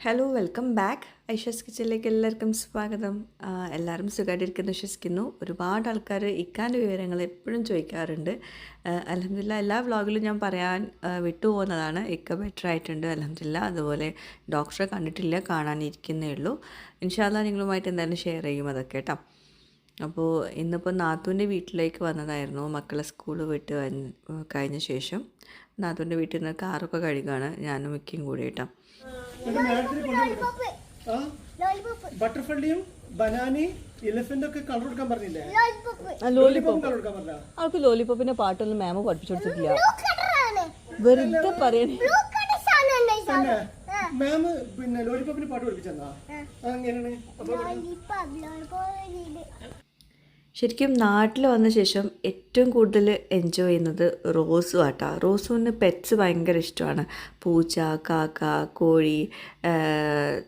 Hello welcome back Aisha's കിച്ചണിലേക്ക് എല്ലാവർക്കും സ്വാഗതം. എല്ലാവരും സുഖമായിട്ടിരിക്കുന്നു വിശ്വസിക്കുന്നു. ഒരുപാട് ആൾക്കാർ ഇക്കാന്റെ വിവരങ്ങൾ എപ്പോഴും ചോദിക്കാറുണ്ട്. അലഹമില്ല എല്ലാ വ്ളോഗിലും ഞാൻ പറയാൻ വിട്ടുപോകുന്നതാണ്. ഇക്ക ബെറ്റർ ആയിട്ടുണ്ട് അലഹമില്ല അതുപോലെ ഡോക്ടറെ കണ്ടിട്ടില്ല കാണാനിരിക്കുന്നേ ഉള്ളൂ. ഇൻഷാല്ല നിങ്ങളുമായിട്ട് എന്തായാലും ഷെയർ ചെയ്യും അതൊക്കെ കേട്ടോ അപ്പോൾ ഇന്നിപ്പോൾ നാത്തൂന്റെ വീട്ടിലേക്ക് വന്നതായിരുന്നു. മക്കളെ സ്കൂൾ വിട്ട് കഴിഞ്ഞ ശേഷം. നാത്തൂന്റെ വീട്ടിൽ നിന്ന് കാറൊക്കെ കഴുകുകയാണ് ഞാനും മിക്കയും കൂടി കേട്ടോ ബട്ടർഫ്ലൈയും ബനാനി എലിഫന്റ് ഒക്കെ കളർ കൊടുക്കാൻ പറഞ്ഞില്ലേ? ലോലിപോപ്പ് കളർ കൊടുക്കാൻ പറഞ്ഞ അവൾക്ക് ലോലിപോപ്പിന്റെ പാട്ടൊന്നും മാമ പഠിപ്പിച്ചു കൊടുത്തിട്ടില്ല വെറുതെ പറയണേ. പിന്നെ മാം പിന്നെ ലോലിപോപ്പിന് പാട്ട് പഠിപ്പിച്ചെന്നാ? അങ്ങനെയാണ് ശരിക്കും നാട്ടിൽ വന്ന ശേഷം ഏറ്റവും കൂടുതൽ എൻജോയ് ചെയ്യുന്നത് റോസു ആട്ടാ. റോസുവിന് പെറ്റ്സ് ഭയങ്കര ഇഷ്ടമാണ്. പൂച്ച കാക്ക കോഴി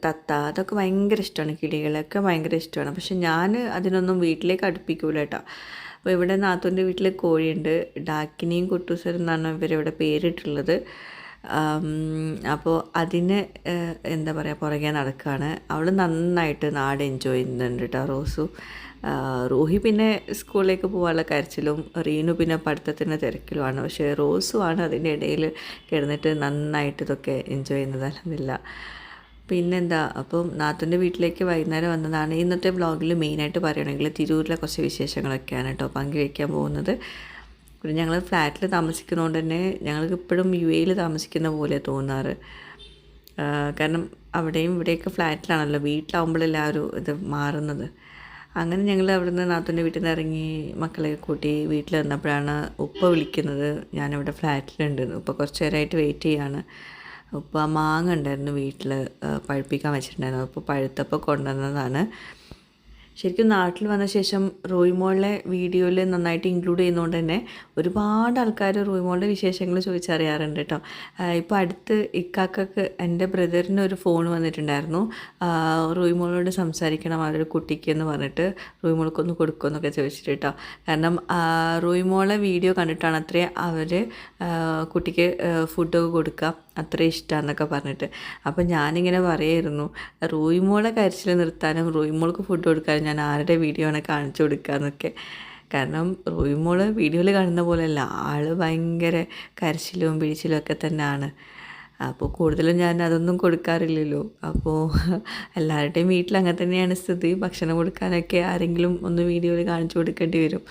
തത്ത അതൊക്കെ ഭയങ്കര ഇഷ്ടമാണ്. കിളികളൊക്കെ ഭയങ്കര ഇഷ്ടമാണ്. പക്ഷെ ഞാൻ അതിനൊന്നും വീട്ടിലേക്ക് അടുപ്പിക്കൂല കേട്ടോ അപ്പോൾ ഇവിടെ നാത്തൂന്റെ വീട്ടിൽ കോഴിയുണ്ട്. ഡാക്കിനിയും കുട്ടൂസരും എന്നാണ് ഇവരിവിടെ പേരിട്ടുള്ളത്. അപ്പോൾ അതിന് എന്താ പറയുക പുറകെ നടക്കുകയാണ് അവൾ നന്നായിട്ട് നാട് എൻജോയ് ചെയ്യുന്നുണ്ട് കേട്ടോ റോസു. റൂഹി പിന്നെ സ്കൂളിലേക്ക് പോകാനുള്ള കരച്ചിലും റീനു പിന്നെ പഠിത്തത്തിന്റെ തിരക്കിലുമാണ്. പക്ഷേ റോസുമാണ് അതിന്റെ ഇടയിൽ കിടന്നിട്ട് നന്നായിട്ട് ഇതൊക്കെ എൻജോയ് ചെയ്യുന്നത്. അല്ലെന്നില്ല പിന്നെന്താ അപ്പം നാത്തൂന്റെ വീട്ടിലേക്ക് വൈകുന്നേരം വന്നതാണ്. ഇന്നത്തെ വ്ളോഗിൽ മെയിനായിട്ട് പറയുകയാണെങ്കിൽ തിരൂരിലെ കുറച്ച് വിശേഷങ്ങളൊക്കെയാണ് കേട്ടോ പങ്കുവയ്ക്കാൻ പോകുന്നത്. പിന്നെ ഞങ്ങൾ ഫ്ലാറ്റിൽ താമസിക്കുന്നതുകൊണ്ട് തന്നെ ഞങ്ങൾക്ക് ഇപ്പോഴും യു എയിൽ താമസിക്കുന്ന പോലെ തോന്നാറ്. കാരണം അവിടെയും ഇവിടെയൊക്കെ ഫ്ലാറ്റിലാണല്ലോ വീട്ടിലാവുമ്പോഴല്ല ആ ഒരു ഇത് മാറുന്നത്. അങ്ങനെ ഞങ്ങൾ അവിടെ നിന്ന് നാത്തൂന്റെ വീട്ടിൽ നിന്ന് ഇറങ്ങി മക്കളെ കൂട്ടി വീട്ടിൽ വന്നപ്പോഴാണ് ഉപ്പ വിളിക്കുന്നത്. ഞാനിവിടെ ഫ്ലാറ്റിലുണ്ട്. ഉപ്പ കുറച്ച് നേരമായിട്ട് വെയിറ്റ് ചെയ്യാണ്. ഉപ്പ മാങ്ങ ഉണ്ടായിരുന്നു വീട്ടിൽ പഴുപ്പിക്കാൻ വെച്ചിട്ടുണ്ടായിരുന്നു. അപ്പോൾ പഴുത്തപ്പോൾ കൊണ്ടുവന്നതാണ്. ശരിക്കും നാട്ടിൽ വന്ന ശേഷം റോയ്മോളിലെ വീഡിയോയിൽ നന്നായിട്ട് ഇൻക്ലൂഡ് ചെയ്യുന്നതുകൊണ്ട് തന്നെ ഒരുപാട് ആൾക്കാർ റോയ്മോളുടെ വിശേഷങ്ങൾ ചോദിച്ചറിയാറുണ്ട് കേട്ടോ. ഇപ്പോൾ അടുത്ത് ഇക്കാക്കക്ക് എന്റെ ബ്രദറിന് ഒരു ഫോൺ വന്നിട്ടുണ്ടായിരുന്നു. റോയ്മോളോട് സംസാരിക്കണം അവരുടെ കുട്ടിക്ക് എന്ന് പറഞ്ഞിട്ട് റോയ്മോൾക്കൊന്ന് കൊടുക്കുമെന്നൊക്കെ ചോദിച്ചിട്ട് കേട്ടോ. കാരണം റോയ്മോളെ വീഡിയോ കണ്ടിട്ടാണ് അത്രേ അവർ കുട്ടിക്ക് ഫുഡൊക്കെ കൊടുക്കുക. അത്ര ഇഷ്ടമാണെന്നൊക്കെ പറഞ്ഞിട്ട്. അപ്പം ഞാനിങ്ങനെ പറയായിരുന്നു റോയിമോളെ കരച്ചിൽ നിർത്താനും റോയിമോൾക്ക് ഫുഡ് കൊടുക്കാനും ഞാൻ ആരുടെ വീഡിയോ ആണ് കാണിച്ചു കൊടുക്കാന്നൊക്കെ. കാരണം റോയിമോൾ വീഡിയോയിൽ കാണുന്ന പോലെയല്ല ആൾ ഭയങ്കര കരച്ചിലും പിഴിച്ചിലും ഒക്കെ തന്നെയാണ് അപ്പോൾ കൂടുതലും ഞാൻ അതൊന്നും കൊടുക്കാറില്ലല്ലോ. അപ്പോൾ എല്ലാവരുടെയും വീട്ടിൽ അങ്ങനെ തന്നെയാണ് സ്ഥിതി. ഭക്ഷണം കൊടുക്കാനൊക്കെ ആരെങ്കിലും ഒന്ന് വീഡിയോയിൽ കാണിച്ചു കൊടുക്കേണ്ടി വരും.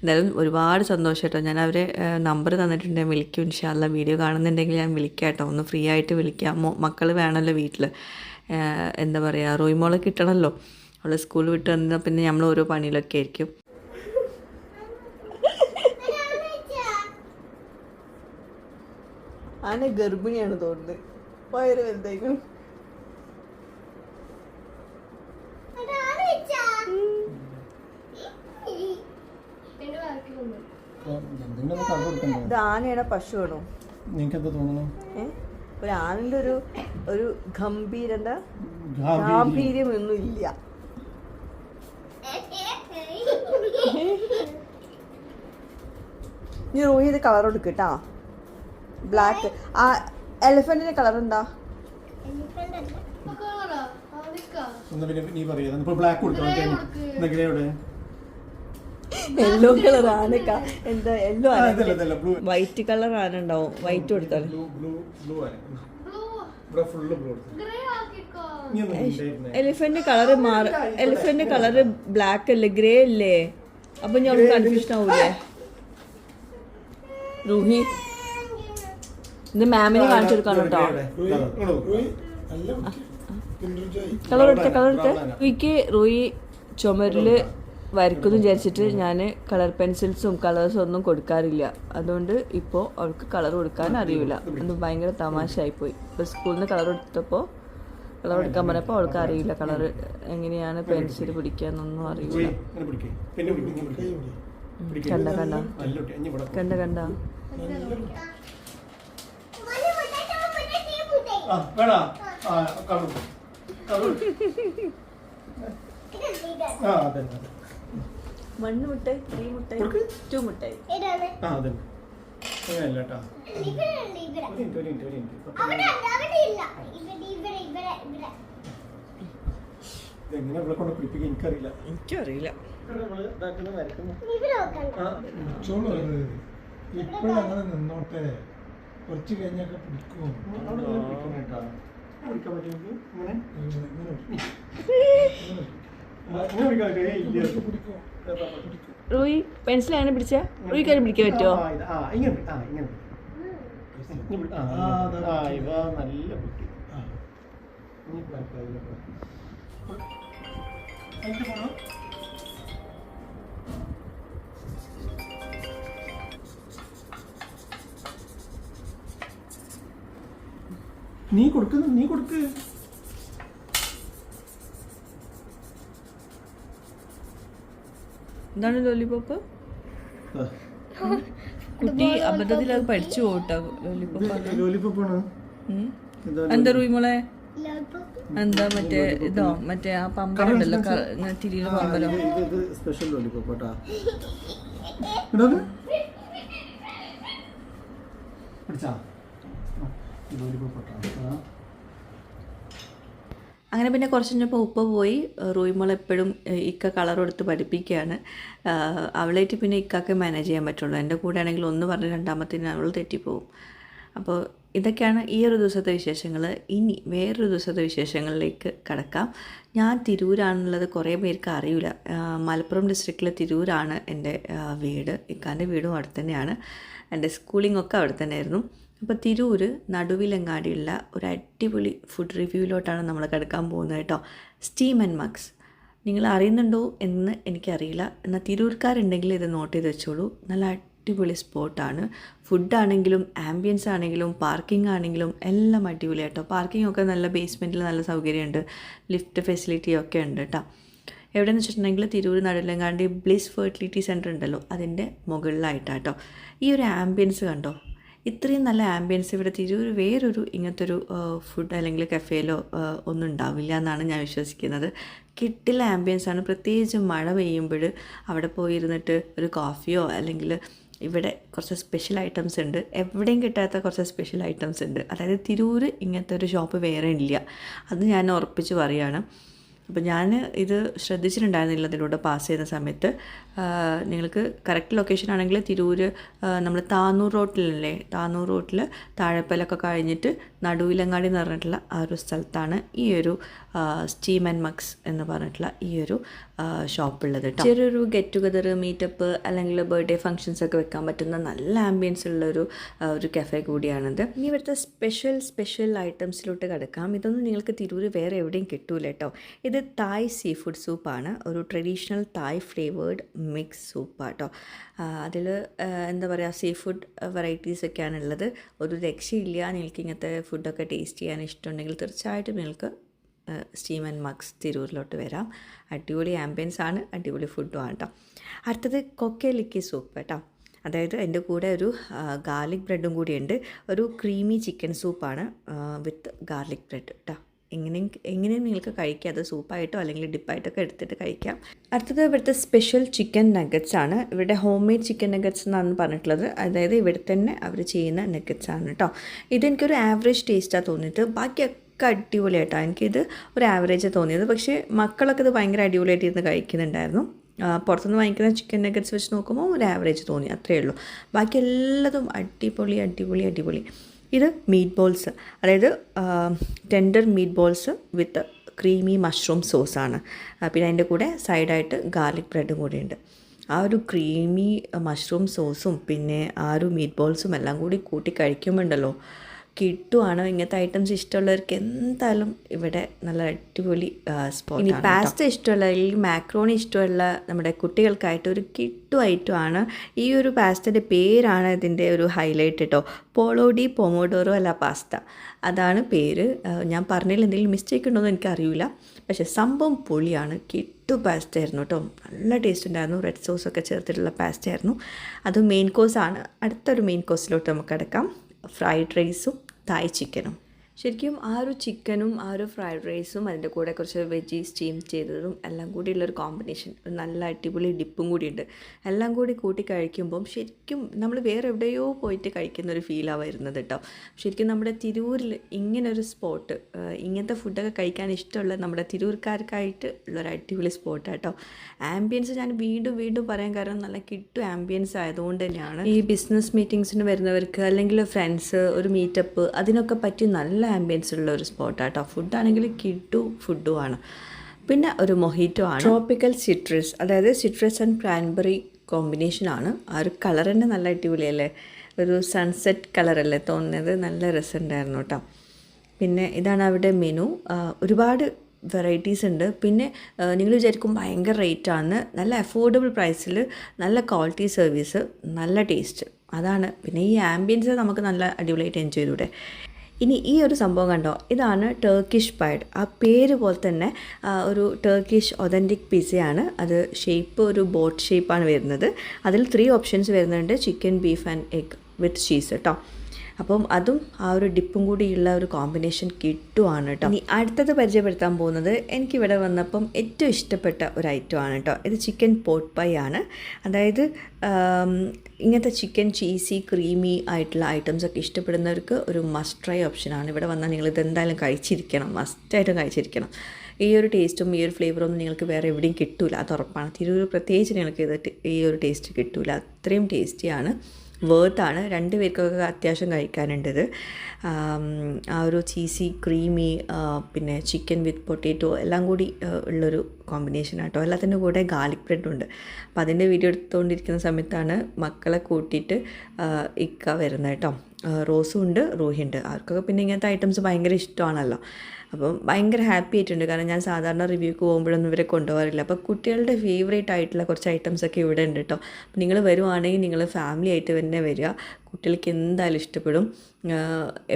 എന്തായാലും ഒരുപാട് സന്തോഷം കേട്ടോ. ഞാൻ അവരെ നമ്പർ തന്നിട്ടുണ്ട്. വിളിക്കും. ഇൻഷാല്ല വീഡിയോ കാണുന്നുണ്ടെങ്കിൽ ഞാൻ വിളിക്കാം കേട്ടോ. ഒന്ന് ഫ്രീ ആയിട്ട് വിളിക്കാം. മക്കൾ വേണമല്ലോ വീട്ടിൽ എന്താ പറയുക റോയിമോളെ കിട്ടണമല്ലോ. അവൾ സ്കൂൾ വിട്ട് വന്നാൽ പിന്നെ നമ്മൾ ഓരോ പണിയിലൊക്കെ ആയിരിക്കും. ആന ഗർഭിണിയാണ് തോന്നുന്നത്. വയറ് വലുതായിരിക്കും ഇത് ആനയുടെ പശുവാണോ നിങ്ങൾക്ക് എന്താ തോന്നുന്നു ഒരു ആനന്റെ ഒരു ഒരു ഗംഭീര എന്താ? ഗാംഭീര്യം. ഒന്നും ഇല്ല. നീ റോഹി ഇത് കളർ കൊടുക്ക് കേട്ടാ ബ്ലാക്ക് ആ എലിഫന്റിന്റെ കളർ എന്താ? യെല്ലോ കളർ ആനക്ക എന്താ യെല്ലോ. വൈറ്റ് കളർ ഉണ്ടാവും വൈറ്റ് കൊടുത്താൽ ആണ് എലിഫന്റ് കളർ മാറി എലിഫന്റ് കളർ ബ്ലാക്ക് അല്ലേ ഗ്രേ അല്ലേ? അപ്പൊ ഞാൻ കൺഫ്യൂഷൻ ആവൂലേ? റൂഹി. ഇത് മാമിനെ കാണിച്ചു കൊടുക്കാൻ കേട്ടോ. കളർ എടുത്ത കളർ എടുത്ത റൂയിക്ക് റൂയി ചുമരിൽ വരക്കുന്നു വിചാരിച്ചിട്ട് ഞാൻ കളർ പെൻസിൽസും കളേഴ്സും ഒന്നും കൊടുക്കാറില്ല. അതുകൊണ്ട് ഇപ്പോൾ അവൾക്ക് കളർ കൊടുക്കാൻ അറിയില്ല. അത് ഭയങ്കര തമാശയായിപ്പോയി. ഇപ്പോൾ സ്കൂളിൽ നിന്ന് കളർ എടുത്തപ്പോൾ കളർ എടുക്കാൻ പറഞ്ഞപ്പോൾ അവൾക്ക് അറിയില്ല കളർ എങ്ങനെയാണ് പെൻസിൽ പിടിക്കാന്നൊന്നും അറിയില്ല. പിന്നെ ഇങ്ങനെ പിടിക്ക്. പിടിക്ക്. കണ്ട കണ്ട. കണ്ട കണ്ട. ആ വേണോ? ആ കളർ കളർ ആ അതെ അതെ മണ്ണ് മുട്ടായി ത്രീ മുട്ടായി. ടു മുട്ടായി ആ അതെ അങ്ങനെയല്ല കേട്ടോ ഇതെങ്ങനെ ഇവിടെ കൊണ്ട് പിടിപ്പിക്കുക എനിക്കറിയില്ല. എനിക്കറിയില്ല. അറിയില്ല നമ്മൾ ഇതാക്കുന്നു വരക്കുന്നു ആ ചോളൂ അത് ഇപ്പോഴും അങ്ങനെ നിന്നോട്ടെ. കുറച്ച് കഴിഞ്ഞൊക്കെ പിടിക്കും. ഇങ്ങനെ? പിടിക്കാൻ റൂയി പെൻസിൽ അങ്ങനെ പിടിച്ചാ? റൂയിക്ക് അതിന് പിടിക്കാൻ പറ്റുമോ? ആ, ഇത്, ആ ഇങ്ങനെ നീ കൊടുക്കുന്നു നീ കൊടുക്ക്. എന്താണ് ലോലിപോപ്പ്? കുട്ടി അബദ്ധത്തിൽ അത് പഠിച്ചു പോട്ടോ ലോലിപോപ്പ് എന്താ എന്താ മറ്റേ ഇതോ മറ്റേ ആ പമ്പലുണ്ടല്ലോ തിരിയുടെ പമ്പലോ? സ്പെഷ്യൽ പിടിച്ചാ അങ്ങനെ പിന്നെ കുറച്ച് കഴിഞ്ഞപ്പോൾ ഉപ്പ പോയി റൂയിമോൾ എപ്പോഴും ഇക്ക കളർ കൊടുത്ത് പഠിപ്പിക്കുകയാണ്. അവളേറ്റ് പിന്നെ ഇക്കാക്ക് മാനേജ് ചെയ്യാൻ പറ്റുള്ളൂ. എന്റെ കൂടെ ആണെങ്കിൽ ഒന്ന് പറഞ്ഞ് രണ്ടാമത്തേന് അവൾ തെറ്റിപ്പോവും. അപ്പോൾ ഇതൊക്കെയാണ് ഈ ഒരു ദിവസത്തെ വിശേഷങ്ങൾ. ഇനി വേറൊരു ദിവസത്തെ വിശേഷങ്ങളിലേക്ക് കടക്കാം. ഞാൻ തിരൂരാണെന്നുള്ളത് കുറേ പേർക്ക് അറിയില്ല മലപ്പുറം ഡിസ്ട്രിക്റ്റിലെ തിരൂരാണ് എന്റെ വീട്. ഇക്കാന്റെ വീടും അവിടെ തന്നെയാണ്. എന്റെ സ്കൂളിംഗ് ഒക്കെ അവിടെ തന്നെയായിരുന്നു. അപ്പോൾ തിരൂർ നടുവിലങ്ങാടിയുള്ള ഒരു അടിപൊളി ഫുഡ് റിവ്യൂവിലോട്ടാണ് നമ്മൾ കിടക്കാൻ പോകുന്നത് കേട്ടോ. സ്റ്റീം ആൻഡ് മക്സ് നിങ്ങൾ അറിയുന്നുണ്ടോ എന്ന് എനിക്കറിയില്ല. എന്നാൽ തിരൂർക്കാരുണ്ടെങ്കിൽ ഇത് നോട്ട് ചെയ്ത് വെച്ചോളൂ. നല്ല അടിപൊളി സ്പോട്ടാണ്. ഫുഡാണെങ്കിലും ആംബിയൻസ് ആണെങ്കിലും പാർക്കിംഗ് ആണെങ്കിലും എല്ലാം അടിപൊളി കേട്ടോ പാർക്കിംഗ് ഒക്കെ നല്ല ബേസ്മെന്റിൽ നല്ല സൗകര്യമുണ്ട്. ലിഫ്റ്റ് ഫെസിലിറ്റി ഒക്കെ ഉണ്ട് കേട്ടോ എവിടെയെന്ന് വെച്ചിട്ടുണ്ടെങ്കിൽ Tirur Nadulangandi Bliss fertility centre ഉണ്ടല്ലോ അതിന്റെ മുകളിലായിട്ടാട്ടോ. ഈ ഒരു ആംബിയൻസ് കണ്ടോ? ഇത്രയും നല്ല ആംബിയൻസ് ഇവിടെ തിരൂർ വേറൊരു ഇങ്ങനത്തെ ഒരു ഫുഡ് അല്ലെങ്കിൽ കഫേയിലോ ഒന്നും ഉണ്ടാവില്ല എന്നാണ് ഞാൻ വിശ്വസിക്കുന്നത്. കിട്ടില്ല ആംബിയൻസ് ആണ്. പ്രത്യേകിച്ച് മഴ പെയ്യുമ്പോൾ അവിടെ പോയിരുന്നിട്ട് ഒരു കോഫിയോ അല്ലെങ്കിൽ ഇവിടെ കുറച്ച് സ്പെഷ്യൽ ഐറ്റംസ് ഉണ്ട്. എവിടെയും കിട്ടാത്ത കുറച്ച് സ്പെഷ്യൽ ഐറ്റംസ് ഉണ്ട്. അതായത് തിരൂർ ഇങ്ങനത്തെ ഒരു ഷോപ്പ് വേറെ ഇല്ല. അത് ഞാൻ ഉറപ്പിച്ച് പറയുകയാണ് അപ്പോൾ ഞാൻ ഇത് ശ്രദ്ധിച്ചിട്ടുണ്ടായിരുന്നില്ല അതിലൂടെ പാസ് ചെയ്യുന്ന സമയത്ത്. നിങ്ങൾക്ക് കറക്റ്റ് ലൊക്കേഷൻ ആണെങ്കിൽ തിരൂർ നമ്മൾ താന്നൂർ റോട്ടിലല്ലേ? താന്നൂർ റോട്ടിൽ താഴെപ്പലൊക്കെ കഴിഞ്ഞിട്ട് നടുവിലങ്ങാടി എന്ന് പറഞ്ഞിട്ടുള്ള ആ ഒരു സ്ഥലത്താണ് ഈ ഒരു സ്റ്റീം ആൻഡ് മക്സ് എന്ന് പറഞ്ഞിട്ടുള്ള ഈ ഒരു ഷോപ്പുള്ളത് ചെറിയൊരു ഗെറ്റ് ടുഗദർ മീറ്റപ്പ് അല്ലെങ്കിൽ ബർത്ത്ഡേ ഫംഗ്ഷൻസ് ഒക്കെ വെക്കാൻ പറ്റുന്ന നല്ല ആംബിയൻസ് ഉള്ള ഒരു ഒരു കഫേ കൂടിയാണിത്. ഇനി ഇവിടുത്തെ സ്പെഷ്യൽ സ്പെഷ്യൽ ഐറ്റംസിലോട്ട് കിടക്കാം. ഇതൊന്നും നിങ്ങൾക്ക് തിരൂർ വേറെ എവിടെയും കിട്ടൂല കേട്ടോ ഇത് തായ് സീ ഫുഡ് സൂപ്പാണ് ഒരു ട്രഡീഷണൽ തായ് ഫ്ലേവേഡ് മിക്സ് സൂപ്പാട്ടോ അതിൽ എന്താ പറയുക സീ ഫുഡ് വെറൈറ്റീസ് ഒക്കെയാണ് ഉള്ളത്. ഒരു രക്ഷയില്ല നിങ്ങൾക്ക് ഇങ്ങനത്തെ ഫുഡൊക്കെ ടേസ്റ്റ് ചെയ്യാൻ ഇഷ്ടമുണ്ടെങ്കിൽ തീർച്ചയായിട്ടും നിങ്ങൾക്ക് സ്റ്റീം ആൻഡ് മക്സ് തിരൂരിലോട്ട് വരാം. അടിപൊളി ആംബിയൻസ് ആണ് അടിപൊളി ഫുഡും ആണ് കേട്ടോ അടുത്തത് കൊക്കേലിക്കി സൂപ്പ് കേട്ടോ അതായത് എന്റെ കൂടെ ഒരു ഗാർലിക് ബ്രെഡും കൂടിയുണ്ട് ഒരു ക്രീമി ചിക്കൻ സൂപ്പാണ് വിത്ത് ഗാർലിക് ബ്രെഡ് കേട്ടോ എങ്ങനെയും എങ്ങനെയും നിങ്ങൾക്ക് കഴിക്കാം. അത് സൂപ്പായിട്ടോ അല്ലെങ്കിൽ ഡിപ്പായിട്ടൊക്കെ എടുത്തിട്ട് കഴിക്കാം. അടുത്തത് ഇവിടുത്തെ സ്പെഷ്യൽ ചിക്കൻ നഗറ്റ്സ് ആണ്. ഇവിടെ ഹോം മെയ്ഡ് ചിക്കൻ നഗറ്റ്സ് എന്നാണ് പറഞ്ഞിട്ടുള്ളത്. അതായത് ഇവിടെ തന്നെ അവർ ചെയ്യുന്ന നഗറ്റ്സ് ആണ് കേട്ടോ ഇതെനിക്കൊരു ആവറേജ് ടേസ്റ്റാണ് തോന്നിയിട്ട് ബാക്കിയൊക്കെ അടിപൊളിയായിട്ടാണ് എനിക്കിത് ഒരു ആവറേജ് തോന്നിയത്. പക്ഷേ മക്കളൊക്കെ ഇത് ഭയങ്കര അടിപൊളിയായിട്ട് ഇരുന്ന് കഴിക്കുന്നുണ്ടായിരുന്നു പുറത്തുനിന്ന് വാങ്ങിക്കുന്ന ചിക്കൻ നഗറ്റ്സ് വെച്ച് നോക്കുമ്പോൾ ഒരു ആവറേജ് തോന്നി. അത്രയേ ഉള്ളൂ. ബാക്കി എല്ലാതും അടിപൊളി അടിപൊളി അടിപൊളി. ഇത് മീറ്റ് ബോൾസ് അതായത് tender meat balls with creamy mushroom സോസാണ് പിന്നെ അതിന്റെ കൂടെ സൈഡായിട്ട് ഗാർലിക് ബ്രെഡും ഉണ്ട്. ആ ഒരു ക്രീമി മഷ്റൂം സോസും പിന്നെ ആ ഒരു മീറ്റ് ബോൾസും എല്ലാം കൂടി കൂട്ടി കഴിക്കുമ്പോണ്ടല്ലോ കിട്ടുവാണ്. ഇങ്ങനത്തെ ഐറ്റംസ് ഇഷ്ടമുള്ളവർക്ക് എന്തായാലും ഇവിടെ നല്ല അടിപൊളി സ്പോട്ട് ഇനി പാസ്ത ഇഷ്ടമുള്ള അല്ലെങ്കിൽ മാക്രോണി ഇഷ്ടമുള്ള നമ്മുടെ കുട്ടികൾക്കായിട്ട് ഒരു കിട്ടു ഐറ്റമാണ് ഈ ഒരു പാസ്തയുടെ പേരാണ് ഇതിന്റെ ഒരു ഹൈലൈറ്റ് കേട്ടോ പോളോഡി പൊമോഡോറോ അല്ല പാസ്ത അതാണ് പേര്. ഞാൻ പറഞ്ഞതിൽ എന്തെങ്കിലും മിസ്റ്റേക്ക് ഉണ്ടോ എന്ന് എനിക്കറിയില്ല പക്ഷേ സംഭവം പൊളിയാണ്. കിട്ടു പാസ്ത ആയിരുന്നു കേട്ടോ നല്ല ടേസ്റ്റ് ഉണ്ടായിരുന്നു. റെഡ് സോസൊക്കെ ചേർത്തിട്ടുള്ള പാസ്ത ആയിരുന്നു. അത് മെയിൻ കോഴ്സാണ് അടുത്തൊരു മെയിൻ കോഴ്സിലോട്ട് നമുക്ക് അടക്കാം ഫ്രൈഡ് റൈസും തായ് ചിക്കനും. ശരിക്കും ആ ഒരു ചിക്കനും ആ ഒരു ഫ്രൈഡ് റൈസും അതിന്റെ കൂടെ കുറച്ച് വെജി സ്റ്റീം ചെയ്തതും എല്ലാം കൂടിയുള്ളൊരു കോമ്പിനേഷൻ ഒരു നല്ല അടിപൊളി ഡിപ്പും കൂടിയുണ്ട്. എല്ലാം കൂടി കൂട്ടി കഴിക്കുമ്പം ശരിക്കും നമ്മൾ വേറെ എവിടെയോ പോയിട്ട് കഴിക്കുന്ന ഒരു ഫീലാണ് വരുന്നത് കേട്ടോ ശരിക്കും നമ്മുടെ തിരൂരിൽ ഇങ്ങനൊരു സ്പോട്ട് ഇങ്ങനത്തെ ഫുഡൊക്കെ കഴിക്കാൻ ഇഷ്ടമുള്ള നമ്മുടെ തിരൂർക്കാർക്കായിട്ട് ഉള്ളൊരു അടിപൊളി സ്പോട്ടാണ് കേട്ടോ ആംബിയൻസ് ഞാൻ വീണ്ടും വീണ്ടും പറയാൻ കാരണം നല്ല കിട്ടും ആംബിയൻസ് ആയതുകൊണ്ട് തന്നെയാണ്. ഈ ബിസിനസ് മീറ്റിങ്സിന് വരുന്നവർക്ക് അല്ലെങ്കിൽ ഫ്രണ്ട്സ് ഒരു മീറ്റപ്പ് അതിനൊക്കെ പറ്റി നല്ല ആംബിയൻസ് ഉള്ള ഒരു സ്പോട്ടാണ് കേട്ടോ ഫുഡാണെങ്കിൽ കിട്ടു ആണ്. പിന്നെ ഒരു മൊഹീറ്റോ ആണ്. ട്രോപ്പിക്കൽ സിട്രസ് അതായത് സിട്രസ് ആൻഡ് ക്രാൻബെറി കോമ്പിനേഷനാണ് ആ ഒരു കളർ തന്നെ നല്ല അടിപൊളിയല്ലേ? ഒരു സൺസെറ്റ് കളറല്ലേ തോന്നുന്നത്? നല്ല രസമുണ്ടായിരുന്നു കേട്ടോ പിന്നെ ഇതാണ് അവിടെ മെനു ഒരുപാട് വെറൈറ്റീസ് ഉണ്ട്. പിന്നെ നിങ്ങൾ വിചാരിക്കും ഭയങ്കര റേറ്റ് ആണ്. നല്ല അഫോർഡബിൾ പ്രൈസിൽ നല്ല ക്വാളിറ്റി സർവീസ് നല്ല ടേസ്റ്റ് അതാണ്. പിന്നെ ഈ ആംബിയൻസ് നമുക്ക് നല്ല അടിപൊളിയായിട്ട് എൻജോയ് ചെയ്തൂടെ. ഇനി ഈ ഒരു സംഭവം കണ്ടോ? ഇതാണ് ടർക്കിഷ് പൈഡ് ആ പേര് പോലെ തന്നെ ഒരു ടർക്കിഷ് ഒതന്റിക് പിസയാണ് അത് ഷേപ്പ് ഒരു ബോട്ട് ഷേപ്പാണ് വരുന്നത്. അതിൽ ത്രീ ഓപ്ഷൻസ് വരുന്നുണ്ട് chicken beef and egg with cheese കേട്ടോ അപ്പം അതും ആ ഒരു ഡിപ്പും കൂടിയുള്ള ഒരു കോമ്പിനേഷൻ കിട്ടുവാണ് കേട്ടോ ഇനി അടുത്തത് പരിചയപ്പെടുത്താൻ പോകുന്നത് എനിക്കിവിടെ വന്നപ്പം ഏറ്റവും ഇഷ്ടപ്പെട്ട ഒരു ഐറ്റം ആണ് കേട്ടോ ഇത് ചിക്കൻ പോട്ട് പൈ ആണ്. അതായത് ഇങ്ങനത്തെ ചിക്കൻ ചീസി ക്രീമി ആയിട്ടുള്ള ഐറ്റംസ് ഒക്കെ ഇഷ്ടപ്പെടുന്നവർക്ക് ഒരു മസ്റ്റ് ട്രൈ ഓപ്ഷനാണ് ഇവിടെ വന്നാൽ നിങ്ങൾ ഇതെന്തായാലും കഴിച്ചിരിക്കണം. മസ്റ്റായിട്ടും കഴിച്ചിരിക്കണം. ഈ ഒരു ടേസ്റ്റും ഈ ഒരു ഫ്ലേവറും നിങ്ങൾക്ക് വേറെ എവിടെയും കിട്ടില്ല അത് ഉറപ്പാണ്. തിരൂർ പ്രത്യേകിച്ച് നിങ്ങൾക്ക് ഇത് ഈ ഒരു ടേസ്റ്റ് കിട്ടില്ല അത്രയും ടേസ്റ്റിയാണ് വേർത്താണ്. രണ്ട് പേർക്കൊക്കെ അത്യാവശ്യം കഴിക്കാനുണ്ടത്. ആ ഒരു ചീസി ക്രീമി പിന്നെ ചിക്കൻ വിത്ത് പൊട്ടേറ്റോ എല്ലാം കൂടി ഉള്ളൊരു കോമ്പിനേഷൻ ആട്ടോ. എല്ലാത്തിന്റെ കൂടെ ഗാർലിക് ബ്രെഡ് ഉണ്ട്. അപ്പോൾ അതിന്റെ വീഡിയോ എടുത്തുകൊണ്ടിരിക്കുന്ന സമയത്താണ് മക്കളെ കൂട്ടിയിട്ട് ഇക്ക വരുന്നത് കേട്ടോ. റോസും ഉണ്ട് റൂഹിയുണ്ട് അവർക്കൊക്കെ പിന്നെ ഇങ്ങനത്തെ ഐറ്റംസ് ഭയങ്കര ഇഷ്ടമാണല്ലോ. അപ്പം ഭയങ്കര ഹാപ്പി ആയിട്ടുണ്ട്. കാരണം ഞാൻ സാധാരണ റിവ്യൂക്ക് പോകുമ്പോഴൊന്നും ഇവരെ കൊണ്ടുപോകാറില്ല. അപ്പോൾ കുട്ടികളുടെ ഫേവറേറ്റ് ആയിട്ടുള്ള കുറച്ച് ഐറ്റംസ് ഒക്കെ ഇവിടെ ഉണ്ട് കേട്ടോ നിങ്ങൾ വരുവാണെങ്കിൽ നിങ്ങൾ ഫാമിലി ആയിട്ട് തന്നെ വരിക. കുട്ടികൾക്ക് എന്തായാലും ഇഷ്ടപ്പെടും.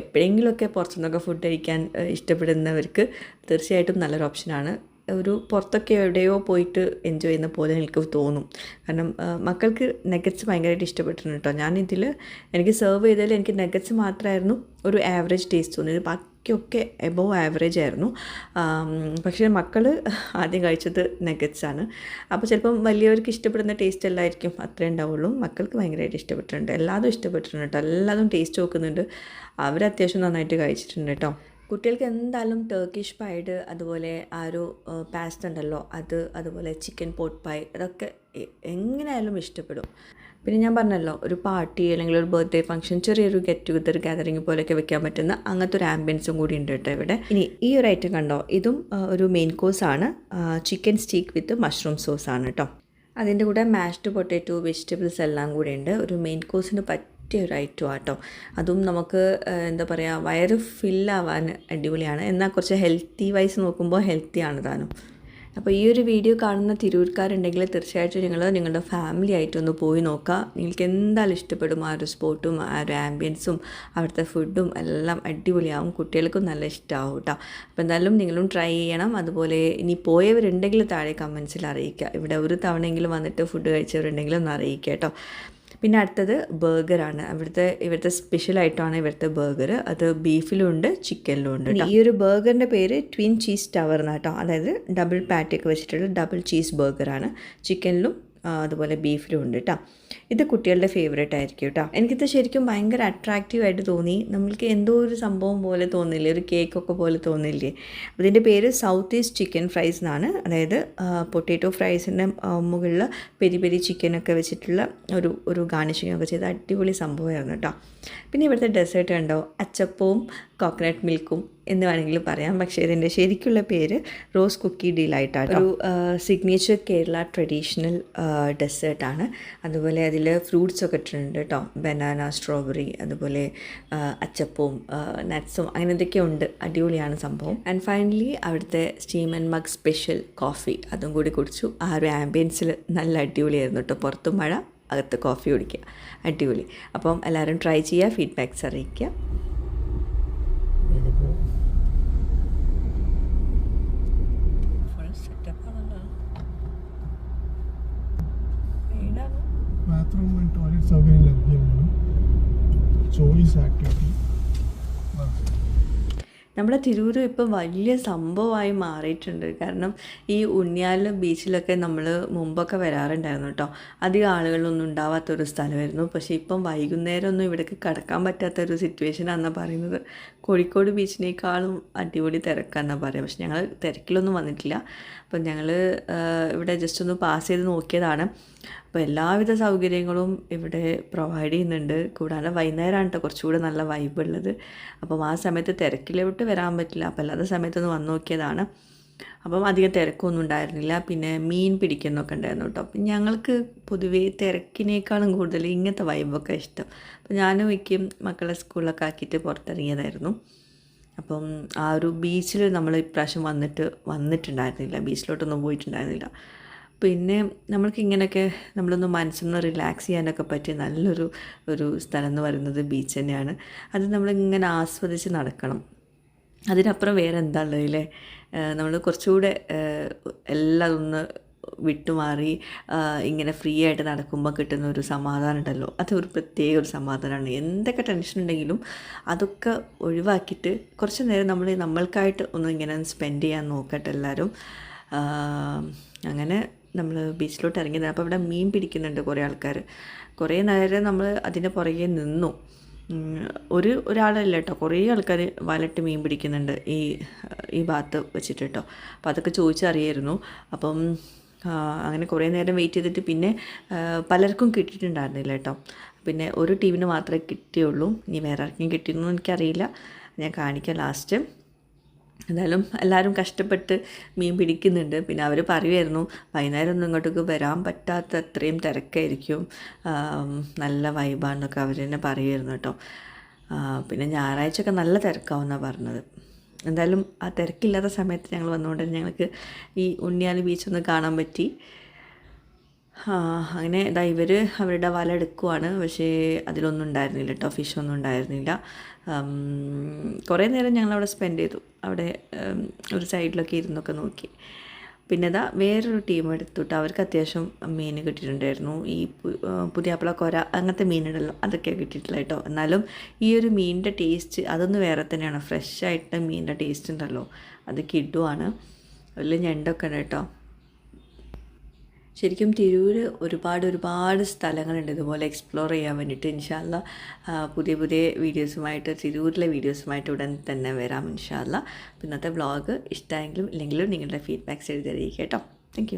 എപ്പോഴെങ്കിലുമൊക്കെ പുറത്തുനിന്നൊക്കെ ഫുഡ് കഴിക്കാൻ ഇഷ്ടപ്പെടുന്നവർക്ക് തീർച്ചയായിട്ടും നല്ലൊരു ഓപ്ഷനാണ് ഒരു പുറത്തൊക്കെ എവിടെയോ പോയിട്ട് എൻജോയ് ചെയ്യുന്ന പോലെ എനിക്ക് തോന്നും. കാരണം മക്കൾക്ക് നെഗറ്റ്സ് ഭയങ്കരമായിട്ട് ഇഷ്ടപ്പെട്ടിട്ടുണ്ട് കേട്ടോ. ഞാനിതിൽ എനിക്ക് സെർവ് ചെയ്തതിൽ എനിക്ക് നെഗറ്റ്സ് മാത്രമായിരുന്നു ഒരു ആവറേജ് ടേസ്റ്റ് തോന്നിയത്. ബാക്കിയൊക്കെ എബോവ് ആവറേജ് ആയിരുന്നു. പക്ഷേ മക്കൾ ആദ്യം കഴിച്ചത് നെഗറ്റ്സ് ആണ്. അപ്പോൾ ചിലപ്പം വലിയവർക്ക് ഇഷ്ടപ്പെടുന്ന ടേസ്റ്റ് അല്ലായിരിക്കും അത്രേ ഉണ്ടാവുള്ളൂ. മക്കൾക്ക് ഭയങ്കരമായിട്ട് ഇഷ്ടപ്പെട്ടിട്ടുണ്ട്. എല്ലാതും ഇഷ്ടപ്പെട്ടിട്ടുണ്ട് കേട്ടോ. എല്ലാതും ടേസ്റ്റ് നോക്കുന്നുണ്ട്. അവർ അത്യാവശ്യം നന്നായിട്ട് കഴിച്ചിട്ടുണ്ട് കേട്ടോ. കുട്ടികൾക്ക് എന്തായാലും ടർക്കിഷ് പൈഡ് അതുപോലെ ആ ഒരു പാസ്റ്റ് ഉണ്ടല്ലോ അത് അതുപോലെ ചിക്കൻ പോട്ട് പൈ അതൊക്കെ എങ്ങനെയായാലും ഇഷ്ടപ്പെടും. പിന്നെ ഞാൻ പറഞ്ഞല്ലോ ഒരു പാർട്ടി അല്ലെങ്കിൽ ഒരു ബർത്ത്ഡേ ഫംഗ്ഷൻ ചെറിയൊരു ഗെറ്റ് ടുഗദർ ഗാദറിങ് പോലെയൊക്കെ വെക്കാൻ പറ്റുന്ന അങ്ങനത്തെ ഒരു ആംബിയൻസും കൂടി ഉണ്ട് കേട്ടോ ഇവിടെ. ഇനി ഈ ഒരു ഐറ്റം കണ്ടോ? ഇതും ഒരു മെയിൻ കോഴ്സ് ആണ്. Chicken steak with mushroom sauce ആണ് കേട്ടോ. അതിന്റെ കൂടെ മാഷ്ഡ് പൊട്ടേറ്റോ വെജിറ്റബിൾസ് എല്ലാം കൂടെ ഉണ്ട്. ഒരു മെയിൻ കോഴ്സിന് പറ്റിയ ഒരു ഐറ്റം ആട്ടോ. അതും നമുക്ക് എന്താ പറയുക വയറ് ഫില്ലാവാൻ അടിപൊളിയാണ്. എന്നാൽ കുറച്ച് ഹെൽത്തി വൈസ് നോക്കുമ്പോൾ ഹെൽത്തിയാണ് താനും. അപ്പോൾ ഈ ഒരു വീഡിയോ കാണുന്ന തിരൂർക്കാരുണ്ടെങ്കിൽ തീർച്ചയായിട്ടും നിങ്ങൾ നിങ്ങളുടെ ഫാമിലി ആയിട്ടൊന്ന് പോയി നോക്കുക. നിങ്ങൾക്ക് എന്തായാലും ഇഷ്ടപ്പെടും ആ ഒരു സ്പോട്ടും ആ ഒരു ആംബിയൻസും അവിടുത്തെ ഫുഡും എല്ലാം അടിപൊളിയാവും. കുട്ടികൾക്കും നല്ല ഇഷ്ടമാവും കേട്ടോ. അപ്പോൾ എന്തായാലും നിങ്ങളും ട്രൈ ചെയ്യണം. അതുപോലെ ഇനി പോയവരുണ്ടെങ്കിൽ താഴെ കമൻസിൽ അറിയിക്കുക. ഇവിടെ ഒരു തവണയെങ്കിലും വന്നിട്ട് ഫുഡ് കഴിച്ചവരുണ്ടെങ്കിലും ഒന്ന് അറിയിക്കുക കേട്ടോ. പിന്നെ അടുത്തത് ബർഗറാണ്. അവിടുത്തെ ഇവിടുത്തെ സ്പെഷ്യൽ ആയിട്ടാണ് ഇവിടുത്തെ ബർഗർ അത് ബീഫിലും ഉണ്ട് ചിക്കനിലും ഉണ്ട്. ഈ ഒരു ബർഗറിന്റെ പേര് ട്വിൻ ചീസ് ടവർ എന്നാട്ടോ അതായത് ഡബിൾ പാറ്റൊക്കെ വെച്ചിട്ടുള്ള ഡബിൾ ചീസ് ബർഗറാണ് ചിക്കനിലും അതുപോലെ ബീഫിലും ഉണ്ട് കേട്ടോ ഇത് കുട്ടികളുടെ ഫേവറേറ്റ് ആയിരിക്കും കേട്ടോ എനിക്കിത് ശരിക്കും ഭയങ്കര അട്രാക്റ്റീവ് ആയിട്ട് തോന്നി. നമ്മൾക്ക് എന്തോ ഒരു സംഭവം പോലെ തോന്നില്ലേ? ഒരു കേക്കൊക്കെ പോലെ തോന്നില്ലേ? അതിന്റെ പേര് സൗത്ത് ഈസ്റ്റ് ചിക്കൻ ഫ്രൈസ് എന്നാണ്. അതായത് പൊട്ടേറ്റോ ഫ്രൈസിന്റെ മുകളിൽ പെരി പെരി ചിക്കനൊക്കെ വെച്ചിട്ടുള്ള ഒരു ഒരു ഗാർണിഷിംഗ് ഒക്കെ ചെയ്ത അടിപൊളി സംഭവമായിരുന്നു കേട്ടോ പിന്നെ ഇവിടുത്തെ ഡെസേർട്ട് ഉണ്ടോ അച്ചപ്പവും കോക്കനട്ട് മിൽക്കും എന്ന് വേണമെങ്കിൽ പറയാം. പക്ഷേ ഇതിന്റെ ശരിക്കുള്ള പേര് റോസ് കുക്കി ഡീലായിട്ടാണ് ഒരു സിഗ്നേച്ചർ കേരള ട്രഡീഷണൽ ഡെസേർട്ടാണ് അതുപോലെ അതിൽ ഫ്രൂട്ട്സ് ഒക്കെ ഇട്ടിട്ടുണ്ട് കേട്ടോ. ബനാന സ്ട്രോബെറി അതുപോലെ അച്ചപ്പവും നട്ട്സും അങ്ങനെ എന്തൊക്കെ ഉണ്ട്. അടിപൊളിയാണ് സംഭവം. ആൻഡ് ഫൈനലി അവിടുത്തെ steam and mug special coffee. അതും കൂടി കുടിച്ചു. ആ ഒരു ആംബിയൻസിൽ നല്ല അടിപൊളിയായിരുന്നു കേട്ടോ. പുറത്തും മഴ അകത്ത് കോഫി കുടിക്കുക. അടിപൊളി. അപ്പം എല്ലാവരും ട്രൈ ചെയ്യുക ഫീഡ്ബാക്ക്സ് അറിയിക്കുക. ബാത്റൂം ആൻഡ് ടോയ്ലറ്റ് സൗകര്യം ലഭ്യമാണ്. ചോയ്സ് ആക്ടിവിറ്റി നമ്മുടെ തിരൂർ ഇപ്പം വലിയ സംഭവമായി മാറിയിട്ടുണ്ട്. കാരണം ഈ ഉണ്ണിയാലും ബീച്ചിലൊക്കെ നമ്മൾ മുമ്പൊക്കെ വരാറുണ്ടായിരുന്നു കേട്ടോ. അധികം ആളുകളൊന്നും ഉണ്ടാവാത്തൊരു സ്ഥലമായിരുന്നു. പക്ഷേ ഇപ്പം വൈകുന്നേരം ഒന്നും ഇവിടേക്ക് കടക്കാൻ പറ്റാത്തൊരു സിറ്റുവേഷനാണെന്നാണ് പറയുന്നത്. കോഴിക്കോട് ബീച്ചിനേക്കാളും അടിപൊളി തിരക്കാന്നാണ് പറയുക. പക്ഷെ ഞങ്ങൾ തിരക്കിലൊന്നും വന്നിട്ടില്ല. അപ്പം ഞങ്ങൾ ഇവിടെ ജസ്റ്റ് ഒന്ന് പാസ് ചെയ്ത് നോക്കിയതാണ്. അപ്പോൾ എല്ലാവിധ സൗകര്യങ്ങളും ഇവിടെ പ്രൊവൈഡ് ചെയ്യുന്നുണ്ട്. കൂടാതെ വൈകുന്നേരമാണ് കേട്ടോ കുറച്ചുകൂടെ നല്ല വൈബ് ഉള്ളത്. അപ്പം ആ സമയത്ത് തിരക്കിലോട്ട് വരാൻ പറ്റില്ല. അപ്പോൾ അല്ലാത്ത സമയത്തൊന്ന് വന്ന് നോക്കിയതാണ്. അപ്പം അധികം തിരക്കൊന്നും ഉണ്ടായിരുന്നില്ല. പിന്നെ മീൻ പിടിക്കുന്നൊക്കെ ഉണ്ടായിരുന്നു കേട്ടോ അപ്പം ഞങ്ങൾക്ക് പൊതുവേ തിരക്കിനേക്കാളും കൂടുതൽ ഇങ്ങനത്തെ വൈബൊക്കെ ഇഷ്ടം. അപ്പം ഞാനും മിക്കും മക്കളെ സ്കൂളിലൊക്കെ ആക്കിയിട്ട് പുറത്തിറങ്ങിയതായിരുന്നു. അപ്പം ആ ഒരു ബീച്ചിൽ നമ്മൾ ഇപ്രാവശ്യം വന്നിട്ട് വന്നിട്ടുണ്ടായിരുന്നില്ല. ബീച്ചിലോട്ടൊന്നും പോയിട്ടുണ്ടായിരുന്നില്ല. പിന്നെ നമ്മൾക്ക് ഇങ്ങനെയൊക്കെ നമ്മളൊന്ന് മനസ്സൊന്ന് റിലാക്സ് ചെയ്യാനൊക്കെ പറ്റിയ നല്ലൊരു ഒരു സ്ഥലം എന്ന് പറയുന്നത് ബീച്ച് തന്നെയാണ്. അത് നമ്മളിങ്ങനെ ആസ്വദിച്ച് നടക്കണം. അതിനപ്പുറം വേറെ എന്താ ഉള്ളത് അല്ലേ നമ്മൾ കുറച്ചുകൂടെ എല്ലാം ഒന്ന് വിട്ടുമാറി ഇങ്ങനെ ഫ്രീ ആയിട്ട് നടക്കുമ്പോൾ കിട്ടുന്ന ഒരു സമാധാനം ഉണ്ടല്ലോ. അത് ഒരു പ്രത്യേക ഒരു സമാധാനമാണ്. എന്തൊക്കെ ടെൻഷൻ ഉണ്ടെങ്കിലും അതൊക്കെ ഒഴിവാക്കിയിട്ട് കുറച്ച് നേരം നമ്മൾ നമ്മൾക്കായിട്ട് ഒന്ന് ഇങ്ങനെ സ്പെൻഡ് ചെയ്യാൻ നോക്കട്ടെ എല്ലാവരും അങ്ങനെ നമ്മൾ ബീച്ചിലോട്ട് ഇറങ്ങിയത് അപ്പോൾ അവിടെ മീൻ പിടിക്കുന്നുണ്ട് കുറേ ആൾക്കാർ കുറേ നേരം നമ്മൾ അതിന്റെ പുറകെ നിന്നു. ഒരു ഒരാളല്ല കേട്ടോ. കുറേ ആൾക്കാർ വലട്ട് മീൻ പിടിക്കുന്നുണ്ട് ഈ ഈ ഭാഗത്ത് വെച്ചിട്ട് കേട്ടോ. അപ്പോൾ അതൊക്കെ ചോദിച്ചറിയായിരുന്നു. അപ്പം അങ്ങനെ കുറേ നേരം വെയിറ്റ് ചെയ്തിട്ട് പിന്നെ പലർക്കും കിട്ടിയിട്ടുണ്ടായിരുന്നില്ല കേട്ടോ. പിന്നെ ഒരു ടീമിന് മാത്രമേ കിട്ടിയുള്ളൂ. ഇനി വേറെ ആർക്കും കിട്ടിയെന്നൊന്നും എനിക്കറിയില്ല. ഞാൻ കാണിക്കാം ലാസ്റ്റ്. എന്തായാലും എല്ലാവരും കഷ്ടപ്പെട്ട് മീൻ പിടിക്കുന്നുണ്ട്. പിന്നെ അവർ പറയുമായിരുന്നു വൈകുന്നേരം ഒന്നും ഇങ്ങോട്ടേക്ക് വരാൻ പറ്റാത്ത അത്രയും തിരക്കായിരിക്കും. നല്ല വൈബാണെന്നൊക്കെ അവർ തന്നെ പറയുമായിരുന്നു കേട്ടോ. പിന്നെ ഞായറാഴ്ചയൊക്കെ നല്ല തിരക്കാവുമെന്നാണ് പറഞ്ഞത്. എന്തായാലും ആ തിരക്കില്ലാത്ത സമയത്ത് ഞങ്ങൾ വന്നുകൊണ്ട് ഞങ്ങൾക്ക് ഈ ഉണ്ണിയാലി ബീച്ച് ഒന്ന് കാണാൻ പറ്റി. അങ്ങനെ ഇതാ ഇവർ അവരുടെ വല എടുക്കുവാണ്. പക്ഷേ അതിലൊന്നും ഉണ്ടായിരുന്നില്ല കേട്ടോ ഫിഷൊന്നും ഉണ്ടായിരുന്നില്ല. കുറേ നേരം ഞങ്ങളവിടെ സ്പെൻഡ് ചെയ്തു. അവിടെ ഒരു സൈഡിലൊക്കെ ഇരുന്നൊക്കെ നോക്കി. പിന്നെ ഇതാ വേറൊരു ടീം എടുത്തിട്ട് അവർക്ക് അത്യാവശ്യം മീൻ കിട്ടിയിട്ടുണ്ടായിരുന്നു. ഈ പുതിയാപ്പിള കൊര അങ്ങനത്തെ മീനുണ്ടല്ലോ അതൊക്കെ കിട്ടിയിട്ടില്ല കേട്ടോ. എന്നാലും ഈ ഒരു മീനിന്റെ ടേസ്റ്റ് അതൊന്ന് വേറെ തന്നെയാണ്. ഫ്രഷ് ആയിട്ട് മീനിന്റെ ടേസ്റ്റ് ഉണ്ടല്ലോ. അത് കിഡുവാണ്. അതിൽ ഞണ്ടൊക്കെ ഉണ്ട് കേട്ടോ. ശരിക്കും തിരൂർ ഒരുപാട് ഒരുപാട് സ്ഥലങ്ങളുണ്ട് ഇതുപോലെ എക്സ്പ്ലോർ ചെയ്യാൻ വേണ്ടിയിട്ട്. ഇൻഷാല്ല പുതിയ പുതിയ വീഡിയോസുമായിട്ട് തിരൂരിലെ വീഡിയോസുമായിട്ട് ഉടൻ തന്നെ വരാം ഇൻഷാല്ല ഇന്നത്തെ വ്ളോഗ് ഇഷ്ടമായെങ്കിലും ഇല്ലെങ്കിലും നിങ്ങളുടെ ഫീഡ്ബാക്ക്സ് എഴുതി അറിയിക്കുക കേട്ടോ. താങ്ക്